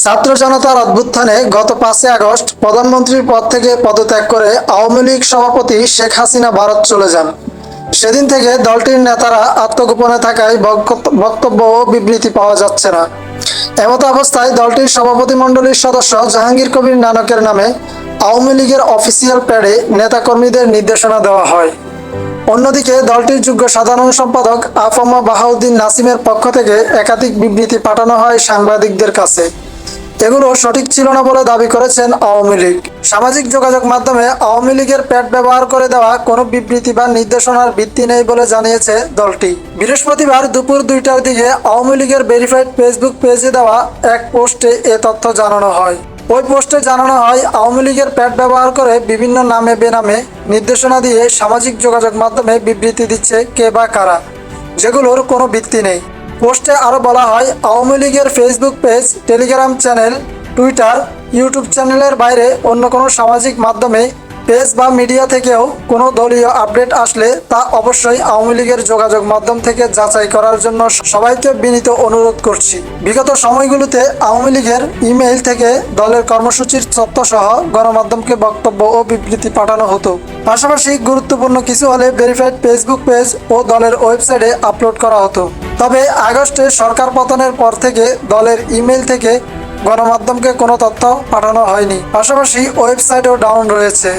ছাত্র জনতার অভ্যুত্থানে গত পাঁচই আগস্ট প্রধানমন্ত্রীর পদ থেকে পদত্যাগ করে আওয়ামী লীগ সভাপতি শেখ হাসিনা ভারত চলে যান। সেদিন থেকে দলটির নেতারা আত্মগোপনে থাকায় বক্তব্য- ও বিবৃতি পাওয়া যাচ্ছে না। এমতো অবস্থায় দলটির সভাপতি মণ্ডলীর সদস্য জাহাঙ্গীর কবির নানকের নামে আওয়ামী লীগের অফিসিয়াল প্যাডে নেতাকর্মীদের নির্দেশনা দেওয়া হয়। অন্যদিকে দলটির যোগ্য সাধারণ সম্পাদক আফমা বাহাউদ্দিন নাসিমের পক্ষ থেকে একাধিক বিবৃতি পাঠানো হয় সাংবাদিকদের কাছে। এগুলো সঠিক ছিল না বলে দাবি করেছেন আওয়ামী লীগ। সামাজিক যোগাযোগ মাধ্যমে আওয়ামী লীগের প্যাড ব্যবহার করে দেওয়া কোনো বিবৃতি বা নির্দেশনার ভিত্তি নেই বলে জানিয়েছে দলটি। বৃহস্পতিবার দুপুর দুইটার দিকে আওয়ামী লীগের ভেরিফাইড ফেসবুক পেজে দেওয়া এক পোস্টে এ তথ্য জানানো হয়। ওই পোস্টে জানানো হয়, আওয়ামী লীগের প্যাড ব্যবহার করে বিভিন্ন নামে বেনামে নির্দেশনা দিয়ে সামাজিক যোগাযোগ মাধ্যমে বিবৃতি দিচ্ছে কে বা কারা, যেগুলোর কোনো ভিত্তি নেই। পোস্টে আরও বলা হয়, আওয়ামী লীগের Facebook page Telegram channel Twitter YouTube চ্যানেলের বাইরে অন্য কোনো সামাজিক মাধ্যমে পেজ বা মিডিয়া থেকেও কোনো দলীয় আপডেট আসলে তা অবশ্যই আওয়ামী লীগের যোগাযোগ মাধ্যম থেকে যাচাই করার জন্য সবাইকে বিনীত অনুরোধ করছি। বিগত সময়গুলোতে আওয়ামী লীগের ইমেইল থেকে দলের কর্মসূচির সহ গণমাধ্যমকে বক্তব্য ও বিবৃতি পাঠানো হতো। পাশাপাশি গুরুত্বপূর্ণ কিছু হলে ভেরিফাইড ফেসবুক পেজ ও দলের ওয়েবসাইটে আপলোড করা হতো। তবে আগস্টে সরকার পতনের পর থেকে দলের ইমেইল থেকে গণমাধ্যমকে কোনো তথ্য পাঠানো হয়নি। পাশাপাশি ওয়েবসাইটও ডাউন রয়েছে।